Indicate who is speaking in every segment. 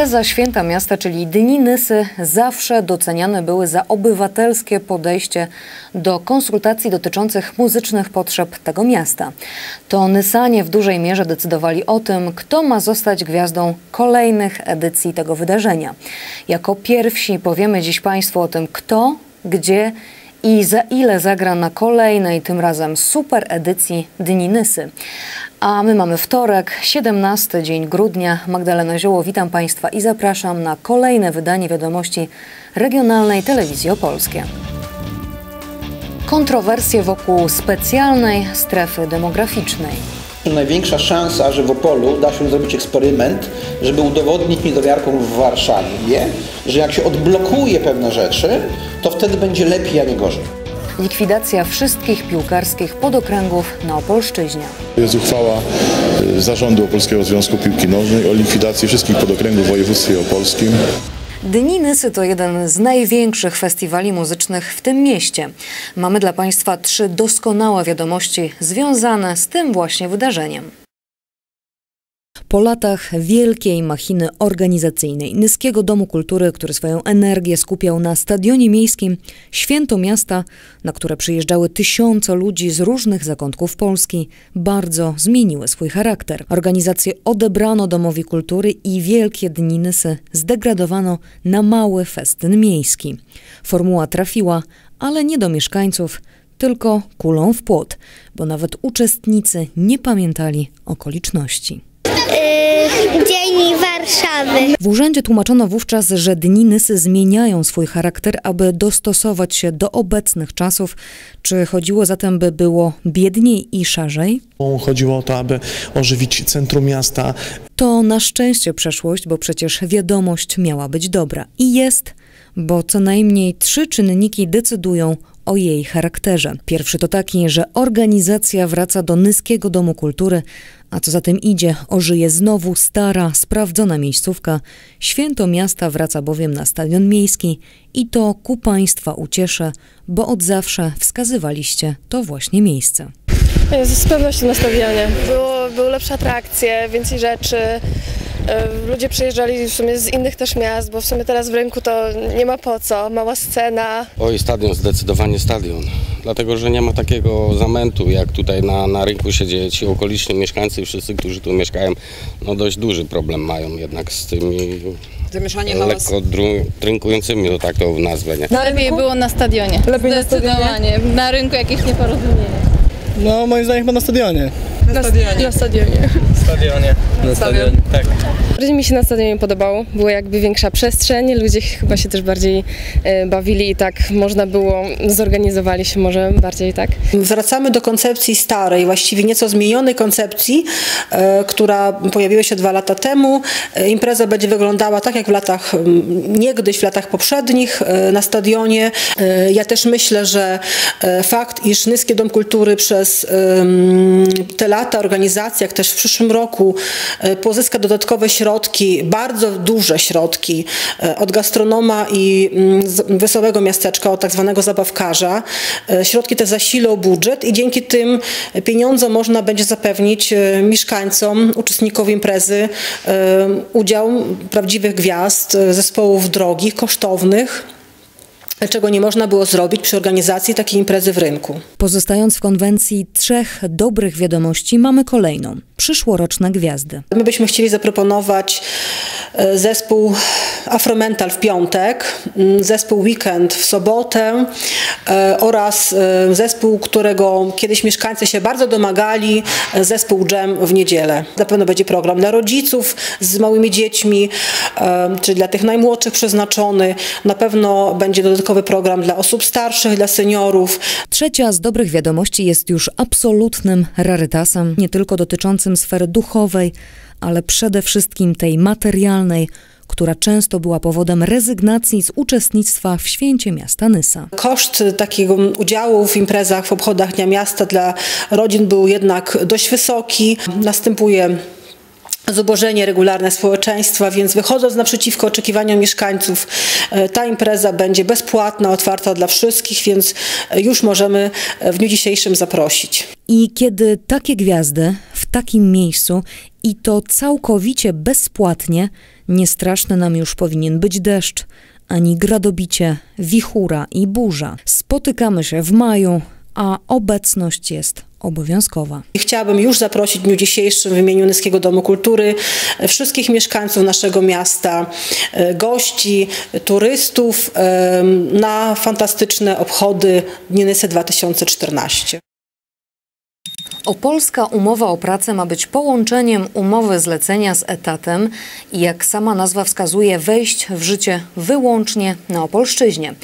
Speaker 1: Impreza Święta Miasta, czyli Dni Nysy, zawsze doceniane były za obywatelskie podejście do konsultacji dotyczących muzycznych potrzeb tego miasta. To Nysanie w dużej mierze decydowali o tym, kto ma zostać gwiazdą kolejnych edycji tego wydarzenia. Jako pierwsi powiemy dziś Państwu o tym, kto, gdzie za ile zagra na kolejnej, tym razem super edycji Dni Nysy. A my mamy wtorek, 17 dzień grudnia. Magdalena Zioło, witam Państwa i zapraszam na kolejne wydanie wiadomości regionalnej telewizji opolskie. Kontrowersje wokół specjalnej strefy demograficznej.
Speaker 2: Największa szansa, że w Opolu da się zrobić eksperyment, żeby udowodnić niedowiarkom w Warszawie, że jak się odblokuje pewne rzeczy, to wtedy będzie lepiej, a nie gorzej.
Speaker 1: Likwidacja wszystkich piłkarskich podokręgów na Opolszczyźnie.
Speaker 3: Jest uchwała y, Zarządu Opolskiego Związku Piłki Nożnej o likwidacji wszystkich podokręgów w województwie opolskim.
Speaker 1: Dni Nysy to jeden z największych festiwali muzycznych w tym mieście. Mamy dla Państwa trzy doskonałe wiadomości związane z tym właśnie wydarzeniem. Po latach wielkiej machiny organizacyjnej Nyskiego Domu Kultury, który swoją energię skupiał na stadionie miejskim, święto miasta, na które przyjeżdżały tysiące ludzi z różnych zakątków Polski, bardzo zmieniły swój charakter. Organizację odebrano Domowi Kultury i Wielkie Dni Nysy zdegradowano na mały festyn miejski. Formuła trafiła, ale nie do mieszkańców, tylko kulą w płot, bo nawet uczestnicy nie pamiętali okoliczności.
Speaker 4: Dzień Warszawy.
Speaker 1: W urzędzie tłumaczono wówczas, że dni Nysy zmieniają swój charakter, aby dostosować się do obecnych czasów. Czy chodziło zatem, by było biedniej i szarzej?
Speaker 5: Chodziło o to, aby ożywić centrum miasta.
Speaker 1: To na szczęście przeszłość, bo przecież wiadomość miała być dobra. I jest, bo co najmniej trzy czynniki decydują o jej charakterze. Pierwszy to taki, że organizacja wraca do Nyskiego Domu Kultury, a co za tym idzie, ożyje znowu stara, sprawdzona miejscówka. Święto miasta wraca bowiem na stadion miejski i to ku Państwa ucieszę, bo od zawsze wskazywaliście to właśnie miejsce.
Speaker 6: Z pewnością na stadionie. Były lepsze atrakcje, więcej rzeczy. E, Ludzie przyjeżdżali w sumie z innych też miast, bo w sumie teraz w rynku to nie ma po co. Mała scena.
Speaker 7: Oj, stadion, zdecydowanie stadion. Dlatego, że nie ma takiego zamętu, jak tutaj na, na rynku się dzieje. Ci okoliczni mieszkańcy i wszyscy, którzy tu mieszkają, no dość duży problem mają jednak z tymi
Speaker 8: Zamieszanie
Speaker 7: lekko drynkującymi, to tak to nazwę, nie?
Speaker 9: Lepiej było na stadionie.
Speaker 8: Lepiej na
Speaker 9: Zdecydowanie. Na rynku jakieś nieporozumienie.
Speaker 10: No moim zdaniem chyba na stadionie.
Speaker 6: Na stadionie. Na stadionie.
Speaker 10: Stadionie. Na stadionie. Tak.
Speaker 6: Bardziej mi się na stadionie podobało. Była jakby większa przestrzeń, ludzie chyba się też bardziej e, bawili i tak można było, zorganizowali się może bardziej tak.
Speaker 11: Wracamy do koncepcji starej, właściwie nieco zmienionej koncepcji, e, która pojawiła się dwa lata temu. E, impreza będzie wyglądała tak jak w latach, niegdyś w latach poprzednich na stadionie. Ja też myślę, że fakt, iż Nyski Dom Kultury przez te lata organizacji, jak też w przyszłym roku pozyska dodatkowe środki, bardzo duże środki e, od gastronoma i mm, wesołego miasteczka, od tak zwanego zabawkarza. E, Środki te zasilą budżet i dzięki tym pieniądzom można będzie zapewnić e, mieszkańcom, uczestnikom imprezy udział prawdziwych gwiazd, zespołów drogich, kosztownych, czego nie można było zrobić przy organizacji takiej imprezy w rynku.
Speaker 1: Pozostając w konwencji trzech dobrych wiadomości, mamy kolejną. Przyszłoroczne gwiazdy.
Speaker 11: My byśmy chcieli zaproponować e, zespół Afromental w piątek, zespół Weekend w sobotę e, oraz e, zespół, którego kiedyś mieszkańcy się bardzo domagali, zespół Jam w niedzielę. Na pewno będzie program dla rodziców z małymi dziećmi, e, czy dla tych najmłodszych przeznaczony. Na pewno będzie dodatkowy program dla osób starszych, dla seniorów.
Speaker 1: Trzecia z dobrych wiadomości jest już absolutnym rarytasem, nie tylko dotyczącym sfery duchowej, ale przede wszystkim tej materialnej, która często była powodem rezygnacji z uczestnictwa w święcie miasta Nysa.
Speaker 11: Koszt takiego udziału w imprezach, w obchodach Dnia Miasta dla rodzin był jednak dość wysoki. Następuje zubożenie regularne społeczeństwa, więc wychodząc naprzeciwko oczekiwaniom mieszkańców, e, ta impreza będzie bezpłatna, otwarta dla wszystkich, więc e, już możemy e, w dniu dzisiejszym zaprosić.
Speaker 1: I kiedy takie gwiazdy w takim miejscu I to całkowicie bezpłatnie, nie straszny nam już powinien być deszcz, ani gradobicie, wichura i burza. Spotykamy się w maju, a obecność jest obowiązkowa.
Speaker 11: Chciałabym już zaprosić w dniu dzisiejszym w imieniu Nyskiego Domu Kultury wszystkich mieszkańców naszego miasta, e, gości, turystów e, na fantastyczne obchody Nysy 2014.
Speaker 1: Opolska umowa o pracę ma być połączeniem umowy zlecenia z etatem i jak sama nazwa wskazuje wejść w życie wyłącznie na Opolszczyźnie.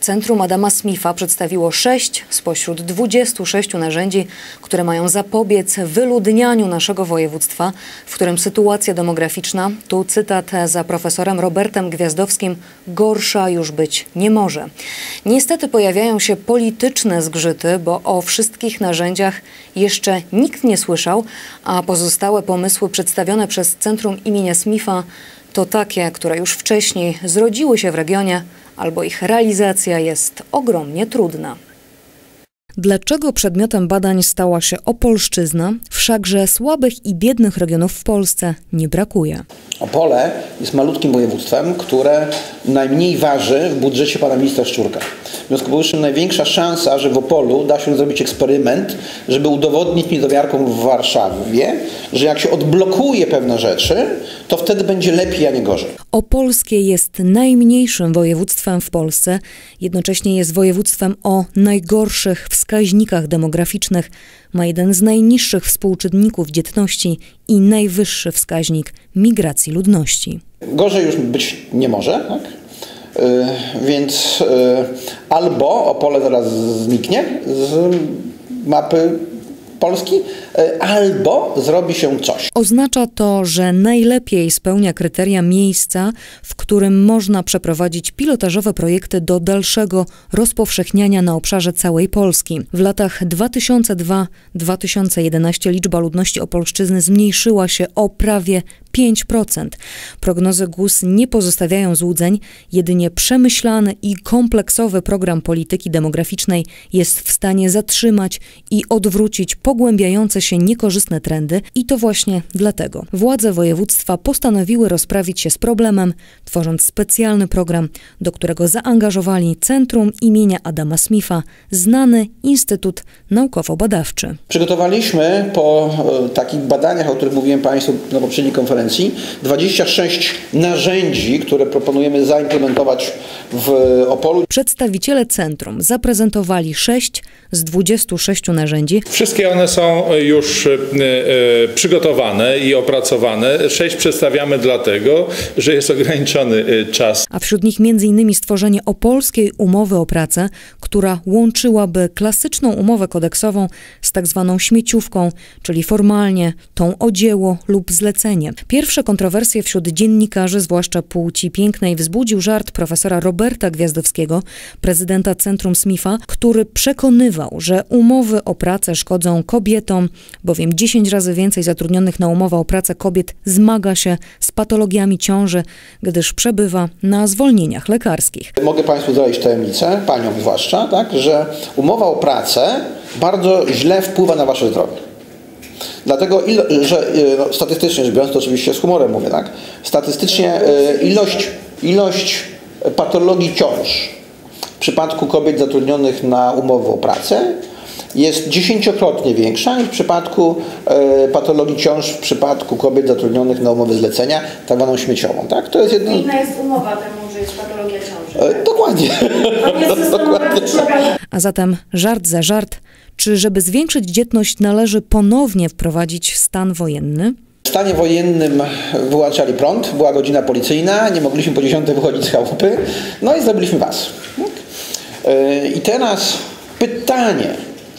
Speaker 1: Centrum Adama Smitha przedstawiło sześć spośród 26 narzędzi, które mają zapobiec wyludnianiu naszego województwa, w którym sytuacja demograficzna, tu cytat za profesorem Robertem Gwiazdowskim, gorsza już być nie może. Niestety pojawiają się polityczne zgrzyty, bo o wszystkich narzędziach jeszcze nikt nie słyszał, a pozostałe pomysły przedstawione przez Centrum imienia Smitha to takie, które już wcześniej zrodziły się w regionie, albo ich realizacja jest ogromnie trudna. Dlaczego przedmiotem badań stała się Opolszczyzna, wszakże słabych i biednych regionów w Polsce nie brakuje?
Speaker 2: Opole jest malutkim województwem, które najmniej waży w budżecie pana ministra Szczurka. W związku z powyższym największa szansa, że w Opolu da się zrobić eksperyment, żeby udowodnić niedowiarkom w Warszawie, że jak się odblokuje pewne rzeczy, to wtedy będzie lepiej, a nie gorzej.
Speaker 1: Opolskie jest najmniejszym województwem w Polsce, jednocześnie jest województwem o najgorszych wskaźnikach demograficznych, ma jeden z najniższych współczynników dzietności i najwyższy wskaźnik migracji ludności.
Speaker 2: Gorzej już być nie może, tak? Yy, więc yy, albo Opole zaraz zniknie z mapy Polski, e, albo zrobi się coś.
Speaker 1: Oznacza to, że najlepiej spełnia kryteria miejsca, w którym można przeprowadzić pilotażowe projekty do dalszego rozpowszechniania na obszarze całej Polski. W latach 2002-2011 liczba ludności Opolszczyzny zmniejszyła się o prawie 5%. Prognozy GUS nie pozostawiają złudzeń, jedynie przemyślany i kompleksowy program polityki demograficznej jest w stanie zatrzymać i odwrócić pogłębiające się niekorzystne trendy i to właśnie dlatego władze województwa postanowiły rozprawić się z problemem, tworząc specjalny program, do którego zaangażowali Centrum imienia Adama Smitha, znany Instytut Naukowo-Badawczy.
Speaker 2: Przygotowaliśmy po e, takich badaniach, o których mówiłem Państwu na poprzedniej konferencji, konferencji 26 narzędzi, które proponujemy zaimplementować w Opolu.
Speaker 1: Przedstawiciele centrum zaprezentowali 6 z 26 narzędzi.
Speaker 8: Wszystkie one są już e, e, przygotowane i opracowane. 6 przedstawiamy dlatego, że jest ograniczony e, czas.
Speaker 1: A wśród nich m.in. stworzenie opolskiej umowy o pracę, która łączyłaby klasyczną umowę kodeksową z tak zwaną śmieciówką, czyli formalnie tą o dzieło lub zlecenie. Pierwsze kontrowersje wśród dziennikarzy, zwłaszcza płci pięknej, wzbudził żart profesora Roberta Gwiazdowskiego, prezydenta Centrum Smitha, który przekonywał, że umowy o pracę szkodzą kobietom, bowiem 10 razy więcej zatrudnionych na umowę o pracę kobiet zmaga się z patologiami ciąży, gdyż przebywa na zwolnieniach lekarskich.
Speaker 2: Mogę Państwu zdradzić tajemnicę, Paniom zwłaszcza, tak, że umowa o pracę bardzo źle wpływa na Wasze zdrowie. Dlatego, że y, no, statystycznie rzecz biorąc, to oczywiście z humorem mówię, tak? Statystycznie y, ilość, ilość patologii ciąż w przypadku kobiet zatrudnionych na umowę o pracę jest dziesięciokrotnie większa niż w przypadku e, patologii ciąż w przypadku kobiet zatrudnionych na umowę zlecenia, tak zwaną śmieciową. Tak?
Speaker 12: To jest jedno... Inna jest umowa temu, że jest patologia ciąży.
Speaker 2: E, dokładnie.
Speaker 1: dokładnie. A zatem żart za żart, czy żeby zwiększyć dzietność należy ponownie wprowadzić stan wojenny?
Speaker 2: W stanie wojennym wyłączali prąd, była godzina policyjna, nie mogliśmy po 10 wychodzić z chałupy, no i zrobiliśmy was. E, I teraz pytanie,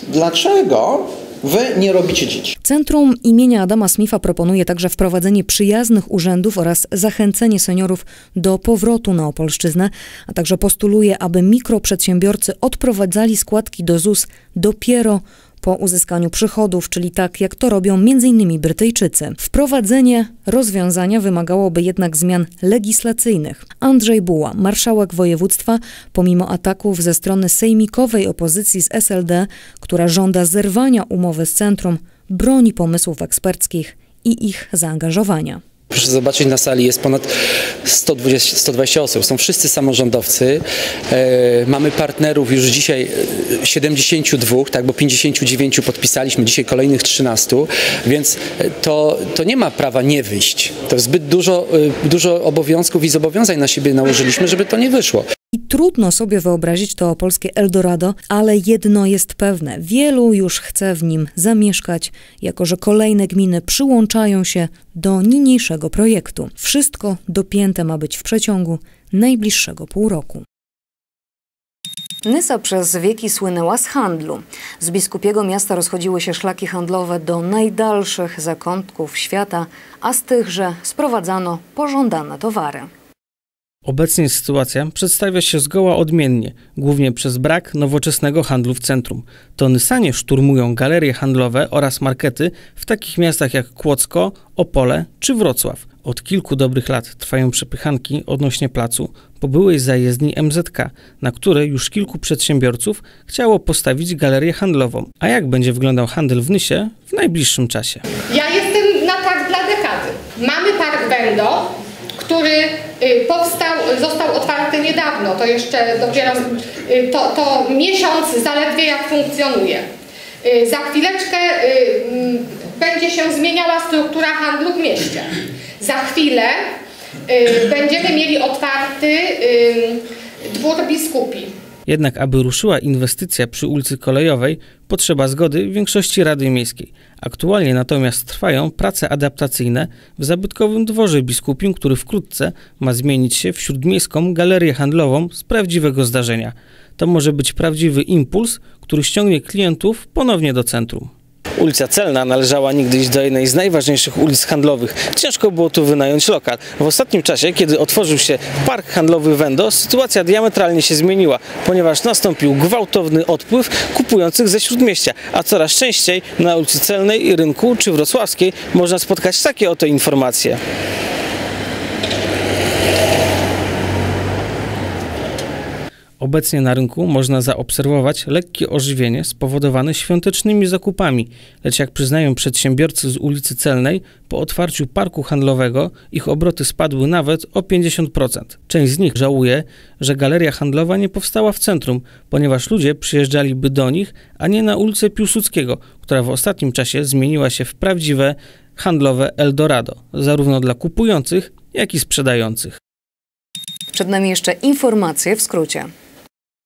Speaker 2: dlaczego Wy nie robicie dzieci.
Speaker 1: Centrum imienia Adama Smitha proponuje także wprowadzenie przyjaznych urzędów oraz zachęcenie seniorów do powrotu na Opolszczyznę, a także postuluje, aby mikroprzedsiębiorcy odprowadzali składki do ZUS dopiero po uzyskaniu przychodów, czyli tak jak to robią m.in. Brytyjczycy. Wprowadzenie rozwiązania wymagałoby jednak zmian legislacyjnych. Andrzej Buła, marszałek województwa, pomimo ataków ze strony sejmikowej opozycji z SLD, która żąda zerwania umowy z centrum, broni pomysłów eksperckich i ich zaangażowania.
Speaker 13: Proszę zobaczyć, na sali jest ponad 120, 120 osób. Są wszyscy samorządowcy. E, mamy partnerów już dzisiaj 72, tak, bo 59 podpisaliśmy, dzisiaj kolejnych 13, więc to, to nie ma prawa nie wyjść. To zbyt dużo, e, dużo obowiązków i zobowiązań na siebie nałożyliśmy, żeby to nie wyszło.
Speaker 1: I trudno sobie wyobrazić to polskie Eldorado, ale jedno jest pewne: wielu już chce w nim zamieszkać, jako że kolejne gminy przyłączają się do niniejszego projektu. Wszystko dopięte ma być w przeciągu najbliższego pół roku. Nysa przez wieki słynęła z handlu. Z biskupiego miasta rozchodziły się szlaki handlowe do najdalszych zakątków świata, a z tychże sprowadzano pożądane towary.
Speaker 14: Obecnie sytuacja przedstawia się zgoła odmiennie, głównie przez brak nowoczesnego handlu w centrum. To Nysanie szturmują galerie handlowe oraz markety w takich miastach jak Kłodzko, Opole czy Wrocław. Od kilku dobrych lat trwają przepychanki odnośnie placu po byłej zajezdni MZK, na której już kilku przedsiębiorców chciało postawić galerię handlową. A jak będzie wyglądał handel w Nysie w najbliższym czasie?
Speaker 15: Ja jestem na tak dla dekady. Mamy park Bendo, który y, powstał, został otwarty niedawno, to jeszcze dopiero y, to, to miesiąc zaledwie jak funkcjonuje. Y, za chwileczkę będzie się zmieniała struktura handlu w mieście. Za chwilę będziemy mieli otwarty dwór biskupi.
Speaker 14: Jednak aby ruszyła inwestycja przy ulicy Kolejowej, potrzeba zgody większości Rady Miejskiej. Aktualnie natomiast trwają prace adaptacyjne w zabytkowym dworze biskupim, który wkrótce ma zmienić się w śródmiejską galerię handlową z prawdziwego zdarzenia. To może być prawdziwy impuls, który ściągnie klientów ponownie do centrum.
Speaker 10: Ulica Celna należała niegdyś do jednej z najważniejszych ulic handlowych. Ciężko było tu wynająć lokal. W ostatnim czasie, kiedy otworzył się park handlowy Wendo, sytuacja diametralnie się zmieniła, ponieważ nastąpił gwałtowny odpływ kupujących ze śródmieścia, a coraz częściej na ulicy Celnej Rynku czy Wrocławskiej można spotkać takie oto informacje.
Speaker 14: Obecnie na rynku można zaobserwować lekkie ożywienie spowodowane świątecznymi zakupami, lecz jak przyznają przedsiębiorcy z ulicy Celnej, po otwarciu parku handlowego ich obroty spadły nawet o 50%. Część z nich żałuje, że galeria handlowa nie powstała w centrum, ponieważ ludzie przyjeżdżaliby do nich, a nie na ulicę Piłsudskiego, która w ostatnim czasie zmieniła się w prawdziwe handlowe Eldorado, zarówno dla kupujących, jak i sprzedających.
Speaker 1: Przed nami jeszcze informacje w skrócie.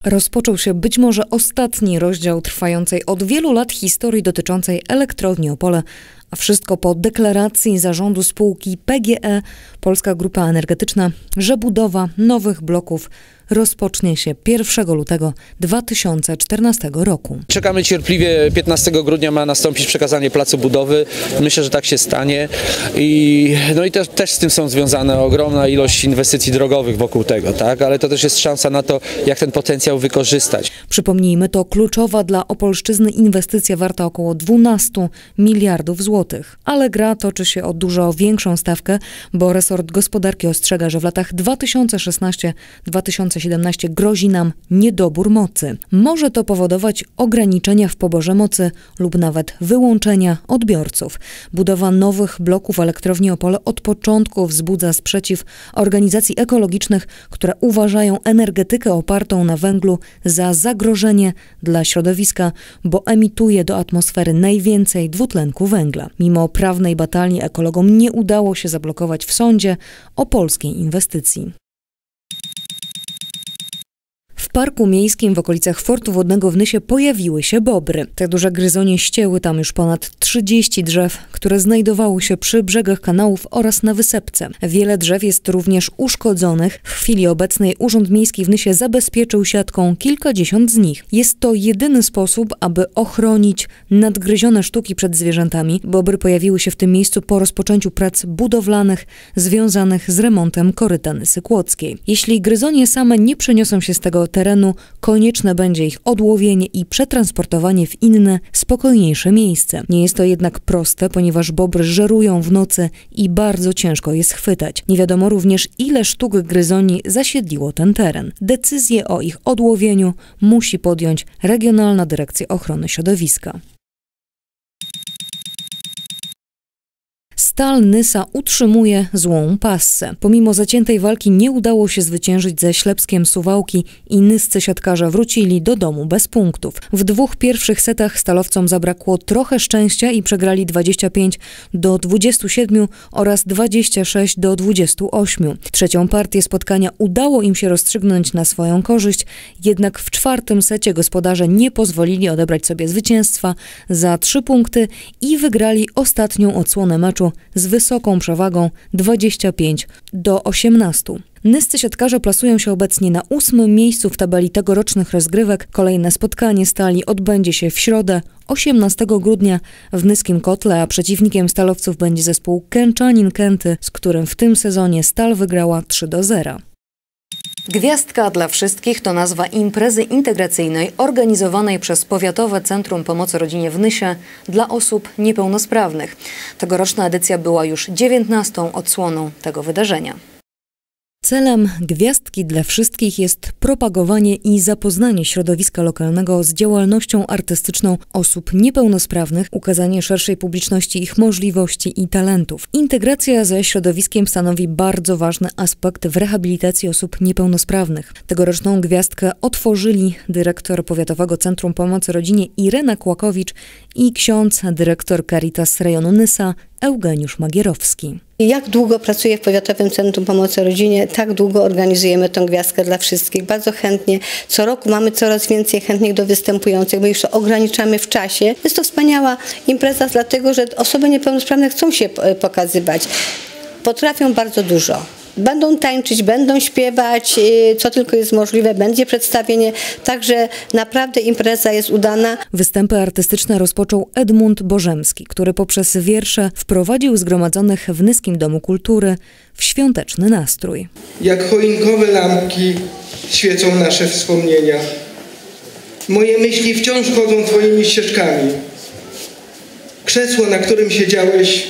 Speaker 1: Rozpoczął się być może ostatni rozdział trwającej od wielu lat historii dotyczącej elektrowni Opole, a wszystko po deklaracji zarządu spółki PGE, Polska Grupa Energetyczna, że budowa nowych bloków rozpocznie się 1 lutego 2014 roku.
Speaker 13: Czekamy cierpliwie. 15 grudnia ma nastąpić przekazanie placu budowy. Myślę, że tak się stanie. I, no i też, też z tym są związane ogromna ilość inwestycji drogowych wokół tego, tak? ale to też jest szansa na to, jak ten potencjał wykorzystać.
Speaker 1: Przypomnijmy, to kluczowa dla Opolszczyzny inwestycja warta około 12 miliardów złotych. Ale gra toczy się o dużo większą stawkę, bo resort gospodarki ostrzega, że w latach 2016-2017 2017 grozi nam niedobór mocy. Może to powodować ograniczenia w poborze mocy lub nawet wyłączenia odbiorców. Budowa nowych bloków elektrowni Opole od początku wzbudza sprzeciw organizacji ekologicznych, które uważają energetykę opartą na węglu za zagrożenie dla środowiska, bo emituje do atmosfery najwięcej dwutlenku węgla. Mimo prawnej batalii ekologom nie udało się zablokować w sądzie o polskiej inwestycji. W parku miejskim w okolicach Fortu Wodnego w Nysie pojawiły się bobry. Te duże gryzonie ścięły tam już ponad 30 drzew, które znajdowały się przy brzegach kanałów oraz na wysepce. Wiele drzew jest również uszkodzonych. W chwili obecnej Urząd Miejski w Nysie zabezpieczył siatką kilkadziesiąt z nich. Jest to jedyny sposób, aby ochronić nadgryzione sztuki przed zwierzętami. Bobry pojawiły się w tym miejscu po rozpoczęciu prac budowlanych związanych z remontem koryta Kłodzkiej. Jeśli gryzonie same nie przeniosą się z tego terenu, konieczne będzie ich odłowienie i przetransportowanie w inne, spokojniejsze miejsce. Nie jest to jednak proste, ponieważ bobry żerują w nocy i bardzo ciężko je schwytać. Nie wiadomo również, ile sztuk gryzoni zasiedliło ten teren. Decyzję o ich odłowieniu musi podjąć Regionalna Dyrekcja Ochrony Środowiska. Stal Nysa utrzymuje złą passę. Pomimo zaciętej walki nie udało się zwyciężyć ze Ślepskiem Suwałki i nyscy siatkarze wrócili do domu bez punktów. W dwóch pierwszych setach stalowcom zabrakło trochę szczęścia i przegrali 25 do 27 oraz 26 do 28. Trzecią partię spotkania udało im się rozstrzygnąć na swoją korzyść, jednak w czwartym secie gospodarze nie pozwolili odebrać sobie zwycięstwa za trzy punkty i wygrali ostatnią odsłonę meczu z wysoką przewagą 25 do 18. Nyscy siatkarze plasują się obecnie na ósmym miejscu w tabeli tegorocznych rozgrywek. Kolejne spotkanie stali odbędzie się w środę 18 grudnia w Nyskim Kotle, a przeciwnikiem stalowców będzie zespół Kęczanin Kęty, z którym w tym sezonie Stal wygrała 3 do 0. Gwiazdka dla wszystkich to nazwa imprezy integracyjnej organizowanej przez Powiatowe Centrum Pomocy Rodzinie w Nysie dla osób niepełnosprawnych. Tegoroczna edycja była już 19. odsłoną tego wydarzenia. Celem Gwiazdki dla Wszystkich jest propagowanie i zapoznanie środowiska lokalnego z działalnością artystyczną osób niepełnosprawnych, ukazanie szerszej publiczności ich możliwości i talentów. Integracja ze środowiskiem stanowi bardzo ważny aspekt w rehabilitacji osób niepełnosprawnych. Tegoroczną gwiazdkę otworzyli dyrektor Powiatowego Centrum Pomocy Rodzinie Irena Kłakowicz i ksiądz dyrektor Caritas rejonu Nysa Eugeniusz Magierowski.
Speaker 16: Jak długo pracuję w Powiatowym Centrum Pomocy Rodzinie, tak długo organizujemy tę gwiazdkę dla wszystkich. Bardzo chętnie. Co roku mamy coraz więcej chętnych do występujących, bo już to ograniczamy w czasie. Jest to wspaniała impreza, dlatego że osoby niepełnosprawne chcą się pokazywać. Potrafią bardzo dużo. Będą tańczyć, będą śpiewać, y, co tylko jest możliwe, będzie przedstawienie, także naprawdę impreza jest udana.
Speaker 1: Występy artystyczne rozpoczął Edmund Bożemski, który poprzez wiersze wprowadził zgromadzonych w Nyskim Domu Kultury w świąteczny nastrój.
Speaker 17: Jak choinkowe lampki świecą nasze wspomnienia. Moje myśli wciąż chodzą Twoimi ścieżkami. Krzesło, na którym siedziałeś,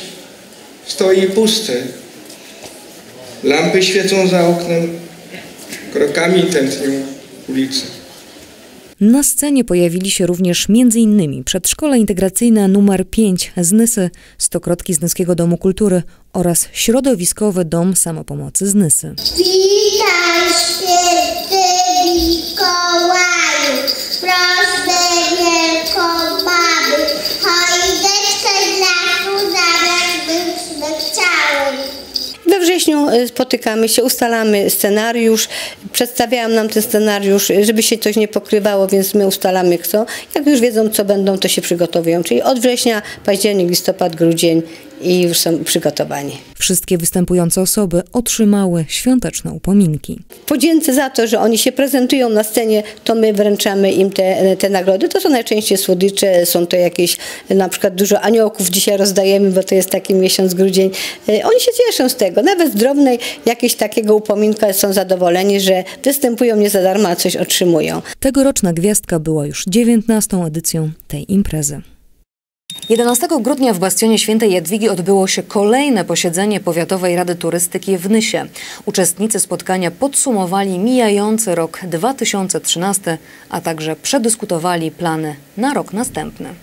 Speaker 17: stoi puste. Lampy świecą za oknem, krokami tętnią ulice.
Speaker 1: Na scenie pojawili się również m.in. przedszkole integracyjne numer 5 z Nysy, Stokrotki z Nyskiego Domu Kultury oraz Środowiskowy Dom Samopomocy z Nysy.
Speaker 4: Witaj święty Mikołaju, proszę choineczkę dla tu zabrać byśmy chciały.
Speaker 16: We wrześniu y, spotykamy się, ustalamy scenariusz, przedstawiają nam ten scenariusz, y, żeby się coś nie pokrywało, więc my ustalamy kto. Jak już wiedzą, co będą, to się przygotowują. Czyli od września, październik, listopad, grudzień i już są przygotowani.
Speaker 1: Wszystkie występujące osoby otrzymały świąteczne upominki.
Speaker 16: Podzięce za to, że oni się prezentują na scenie, to my wręczamy im te, te nagrody. To są najczęściej słodycze, są to jakieś, na przykład dużo aniołków dzisiaj rozdajemy, bo to jest taki miesiąc grudzień. Y, Oni się cieszą z tego. Nawet z drobnej jakiegoś takiego upominka są zadowoleni, że występują nie za darmo, a coś otrzymują.
Speaker 1: Tegoroczna gwiazdka była już 19. edycją tej imprezy. 11 grudnia w Bastionie Świętej Jadwigi odbyło się kolejne posiedzenie Powiatowej Rady Turystyki w Nysie. Uczestnicy spotkania podsumowali mijający rok 2013, a także przedyskutowali plany na rok następny.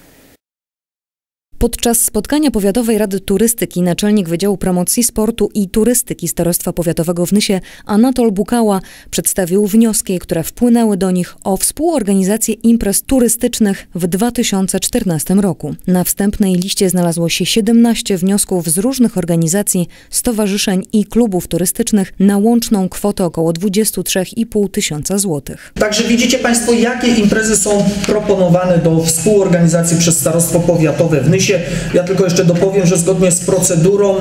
Speaker 1: Podczas spotkania Powiatowej Rady Turystyki naczelnik Wydziału Promocji Sportu i Turystyki Starostwa Powiatowego w Nysie Anatol Bukała przedstawił wnioski, które wpłynęły do nich o współorganizację imprez turystycznych w 2014 roku. Na wstępnej liście znalazło się 17 wniosków z różnych organizacji, stowarzyszeń i klubów turystycznych na łączną kwotę około 23,5 tysiąca złotych.
Speaker 18: Także widzicie Państwo, jakie imprezy są proponowane do współorganizacji przez Starostwo Powiatowe w Nysie. Ja tylko jeszcze dopowiem, że zgodnie z procedurą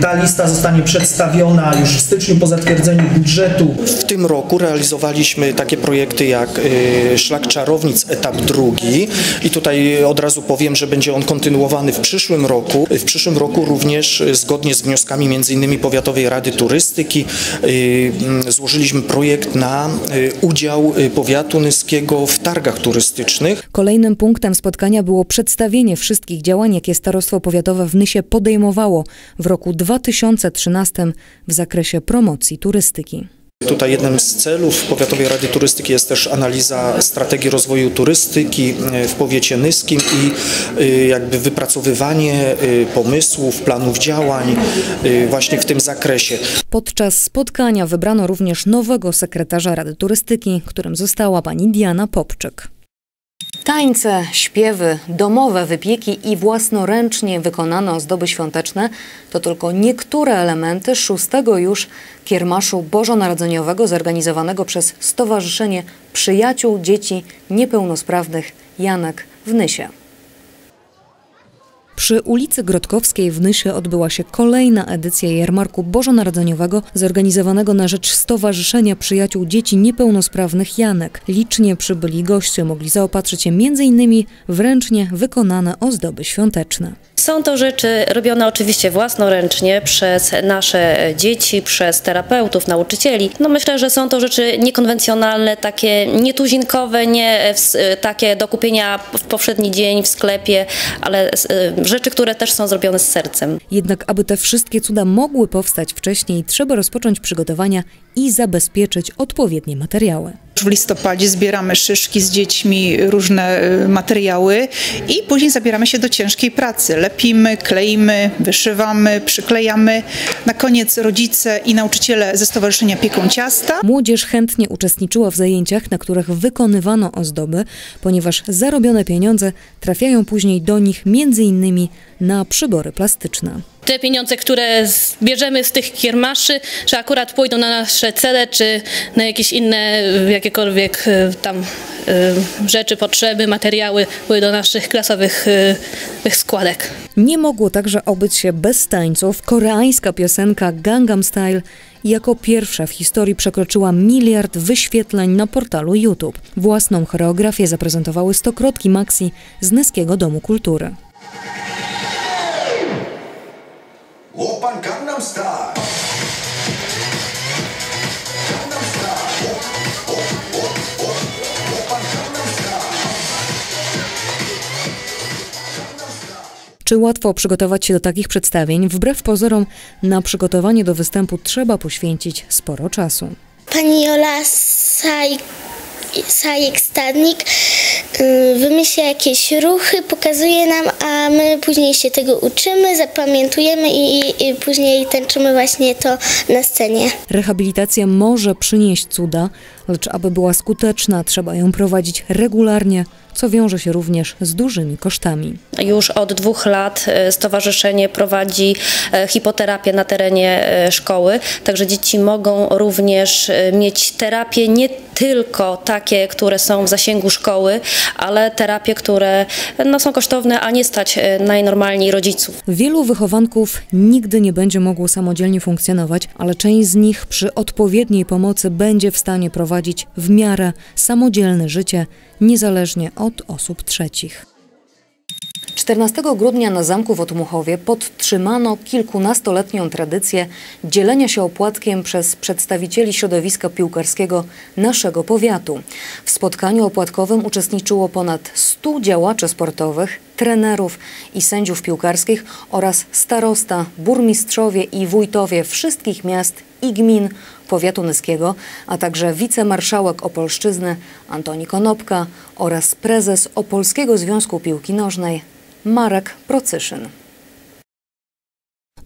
Speaker 18: ta lista zostanie przedstawiona już w styczniu po zatwierdzeniu budżetu.
Speaker 19: W tym roku realizowaliśmy takie projekty jak y, Szlak Czarownic etap drugi i tutaj od razu powiem, że będzie on kontynuowany w przyszłym roku. W przyszłym roku również y, zgodnie z wnioskami m.in. Powiatowej Rady Turystyki mm, złożyliśmy projekt na udział powiatu nyskiego w targach turystycznych.
Speaker 1: Kolejnym punktem spotkania było przedstawienie wszystkich działań, jakie Starostwo Powiatowe w Nysie podejmowało w roku 2013 w zakresie promocji turystyki.
Speaker 19: Tutaj jednym z celów Powiatowej Rady Turystyki jest też analiza strategii rozwoju turystyki e, w powiecie nyskim i e, jakby wypracowywanie e, pomysłów, planów działań właśnie w tym zakresie.
Speaker 1: Podczas spotkania wybrano również nowego sekretarza Rady Turystyki, którym została pani Diana Popczyk. Tańce, śpiewy, domowe wypieki i własnoręcznie wykonane ozdoby świąteczne to tylko niektóre elementy szóstego już kiermaszu bożonarodzeniowego zorganizowanego przez Stowarzyszenie Przyjaciół Dzieci Niepełnosprawnych Janek w Nysie. Przy ulicy Grodkowskiej w Nysie odbyła się kolejna edycja jarmarku bożonarodzeniowego zorganizowanego na rzecz Stowarzyszenia Przyjaciół Dzieci Niepełnosprawnych Janek. Licznie przybyli goście mogli zaopatrzyć się m.in. w ręcznie wykonane ozdoby świąteczne.
Speaker 20: Są to rzeczy robione oczywiście własnoręcznie przez nasze dzieci, przez terapeutów, nauczycieli. No myślę, że są to rzeczy niekonwencjonalne, takie nietuzinkowe, nie takie do kupienia w powszedni dzień w sklepie, ale rzeczy, które też są zrobione z sercem.
Speaker 1: Jednak aby te wszystkie cuda mogły powstać wcześniej, trzeba rozpocząć przygotowania i zabezpieczyć odpowiednie materiały.
Speaker 21: W listopadzie zbieramy szyszki z dziećmi, różne y, materiały i później zabieramy się do ciężkiej pracy. Lepimy, kleimy, wyszywamy, przyklejamy. Na koniec rodzice i nauczyciele ze Stowarzyszenia Pieką Ciasta.
Speaker 1: Młodzież chętnie uczestniczyła w zajęciach, na których wykonywano ozdoby, ponieważ zarobione pieniądze trafiają później do nich między innymi na przybory plastyczne
Speaker 22: te pieniądze, które bierzemy z tych kiermaszy, że akurat pójdą na nasze cele, czy na jakieś inne, jakiekolwiek e, tam e, rzeczy, potrzeby, materiały były do naszych klasowych składek.
Speaker 1: Nie mogło także obyć się bez tańców. Koreańska piosenka Gangnam Style jako pierwsza w historii przekroczyła miliard wyświetleń na portalu YouTube. Własną choreografię zaprezentowały stokrotki Maxi z Nyskiego Domu Kultury. 오빤 강남 스타일 Czy łatwo przygotować się do takich przedstawień? Wbrew pozorom, na przygotowanie do występu trzeba poświęcić sporo czasu.
Speaker 4: Pani Jola Saj Sajek Stadnik y, wymyśla jakieś ruchy, pokazuje nam, a my później się tego uczymy, zapamiętujemy i, i później tańczymy właśnie to na scenie.
Speaker 1: Rehabilitacja może przynieść cuda, lecz aby była skuteczna, trzeba ją prowadzić regularnie, co wiąże się również z dużymi kosztami.
Speaker 20: Już od dwóch lat e, stowarzyszenie prowadzi e, hipoterapię na terenie e, szkoły, także dzieci mogą również mieć terapię nie tylko takie, które są w zasięgu szkoły, ale terapie, które no, są kosztowne, a nie stać najnormalniej rodziców.
Speaker 1: Wielu wychowanków nigdy nie będzie mogło samodzielnie funkcjonować, ale część z nich przy odpowiedniej pomocy będzie w stanie prowadzić w miarę samodzielne życie, niezależnie od osób trzecich. 14 grudnia na zamku w Otmuchowie podtrzymano kilkunastoletnią tradycję dzielenia się opłatkiem przez przedstawicieli środowiska piłkarskiego naszego powiatu. W spotkaniu opłatkowym uczestniczyło ponad 100 działaczy sportowych, trenerów i sędziów piłkarskich oraz starosta, burmistrzowie i wójtowie wszystkich miast i gmin powiatu nyskiego, a także wicemarszałek Opolszczyzny Antoni Konopka oraz prezes Opolskiego Związku Piłki Nożnej Marek Procyszyn.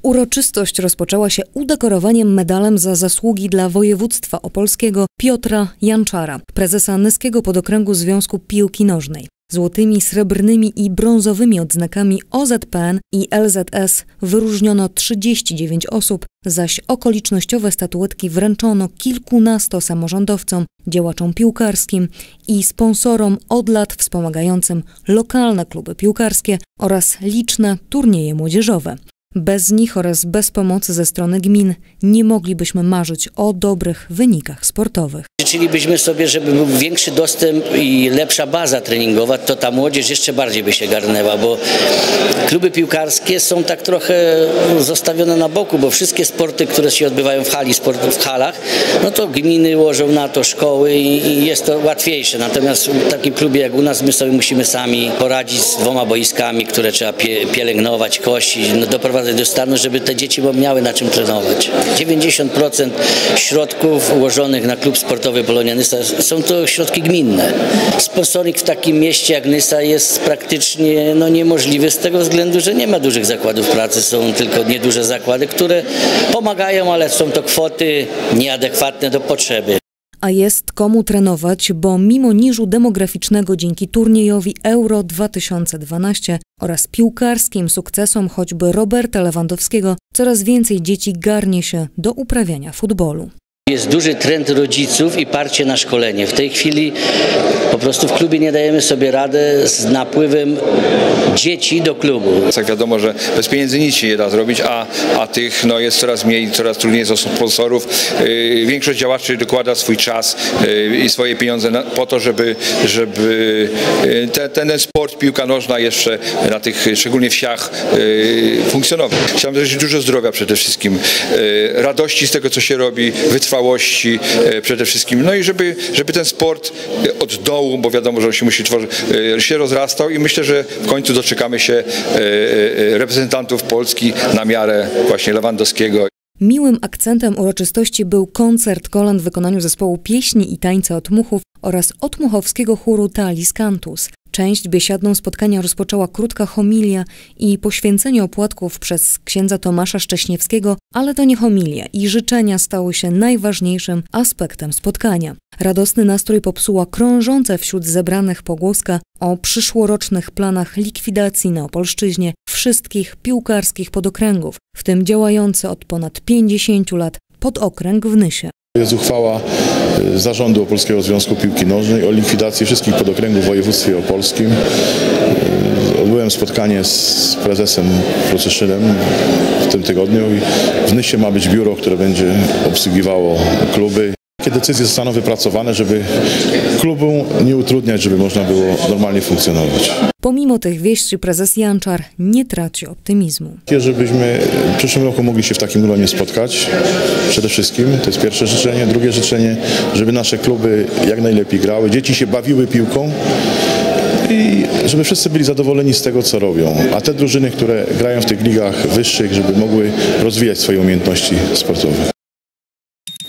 Speaker 1: Uroczystość rozpoczęła się udekorowaniem medalem za zasługi dla województwa opolskiego Piotra Janczara, prezesa Nyskiego Podokręgu Związku Piłki Nożnej. Złotymi, srebrnymi i brązowymi odznakami OZPN i LZS wyróżniono 39 osób, zaś okolicznościowe statuetki wręczono kilkunasto samorządowcom, działaczom piłkarskim i sponsorom od lat wspomagającym lokalne kluby piłkarskie oraz liczne turnieje młodzieżowe. Bez nich oraz bez pomocy ze strony gmin nie moglibyśmy marzyć o dobrych wynikach sportowych.
Speaker 23: Życzylibyśmy sobie, żeby był większy dostęp i lepsza baza treningowa, to ta młodzież jeszcze bardziej by się garnęła, bo kluby piłkarskie są tak trochę zostawione na boku, bo wszystkie sporty, które się odbywają w hali, sport w halach, no to gminy łożą na to szkoły i jest to łatwiejsze. Natomiast w takim klubie jak u nas my sobie musimy sami poradzić z dwoma boiskami, które trzeba pielęgnować, kościć, no doprowadzać wprowadzać do stanu, żeby te dzieci miały na czym trenować. 90% środków ułożonych na klub sportowy Polonia Nysa są to środki gminne. Sponsoring w takim mieście jak Nysa jest praktycznie no, niemożliwy z tego względu, że nie ma dużych zakładów pracy, są tylko nieduże zakłady, które pomagają, ale są to kwoty nieadekwatne do potrzeby.
Speaker 1: A jest komu trenować, bo mimo niżu demograficznego dzięki turniejowi Euro 2012 oraz piłkarskim sukcesom choćby Roberta Lewandowskiego, coraz więcej dzieci garnie się do uprawiania futbolu.
Speaker 23: Jest duży trend rodziców i parcie na szkolenie. W tej chwili po prostu w klubie nie dajemy sobie rady z napływem dzieci do klubu.
Speaker 24: Jak wiadomo, że bez pieniędzy nic się nie da zrobić, a, a tych no, jest coraz mniej, coraz trudniej jest o sponsorów. Yy, większość działaczy dokłada swój czas yy, i swoje pieniądze na, po to, żeby, żeby yy, te, ten sport, piłka nożna jeszcze na tych, szczególnie wsiach, yy, funkcjonował. Chciałem życzyć dużo zdrowia przede wszystkim, yy, radości z tego, co się robi, wytrwałości wytrwałości e, przede wszystkim. No i żeby, żeby ten sport e, od dołu, bo wiadomo, że on się musi tworzyć, e, się rozrastał i myślę, że w końcu doczekamy się reprezentantów Polski na miarę właśnie Lewandowskiego.
Speaker 1: Miłym akcentem uroczystości był koncert kolan w wykonaniu zespołu pieśni i tańca Otmuchów oraz otmuchowskiego chóru Talis Cantus. Część biesiadną spotkania rozpoczęła krótka homilia i poświęcenie opłatków przez księdza Tomasza Szcześniewskiego, ale to nie homilia i życzenia stały się najważniejszym aspektem spotkania. Radosny nastrój popsuła krążące wśród zebranych pogłoska o przyszłorocznych planach likwidacji na Opolszczyźnie wszystkich piłkarskich podokręgów, w tym działający od ponad 50 lat podokręg w Nysie.
Speaker 25: Jest uchwała Zarządu Opolskiego Związku Piłki Nożnej o likwidacji wszystkich podokręgów w województwie opolskim. Y, odbyłem spotkanie z prezesem Proceszynem w tym tygodniu i w Nysie ma być biuro, które będzie obsługiwało kluby. Takie decyzje zostaną wypracowane, żeby klubu nie utrudniać, żeby można było normalnie funkcjonować.
Speaker 1: Pomimo tych wieści prezes Janczar nie traci optymizmu.
Speaker 25: Żebyśmy w przyszłym roku mogli się w takim gronie spotkać przede wszystkim, to jest pierwsze życzenie. Drugie życzenie, żeby nasze kluby jak najlepiej grały, dzieci się bawiły piłką i żeby wszyscy byli zadowoleni z tego, co robią. A te drużyny, które grają w tych ligach wyższych, żeby mogły rozwijać swoje umiejętności sportowe.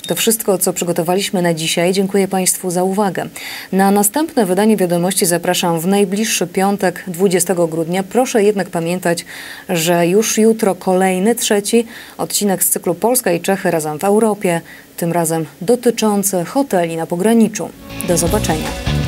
Speaker 1: To wszystko, co przygotowaliśmy na dzisiaj. Dziękuję Państwu za uwagę. Na następne wydanie wiadomości zapraszam w najbliższy piątek, 20 grudnia. Proszę jednak pamiętać, że już jutro kolejny, trzeci odcinek z cyklu Polska i Czechy razem w Europie, tym razem dotyczący hoteli na pograniczu. Do zobaczenia.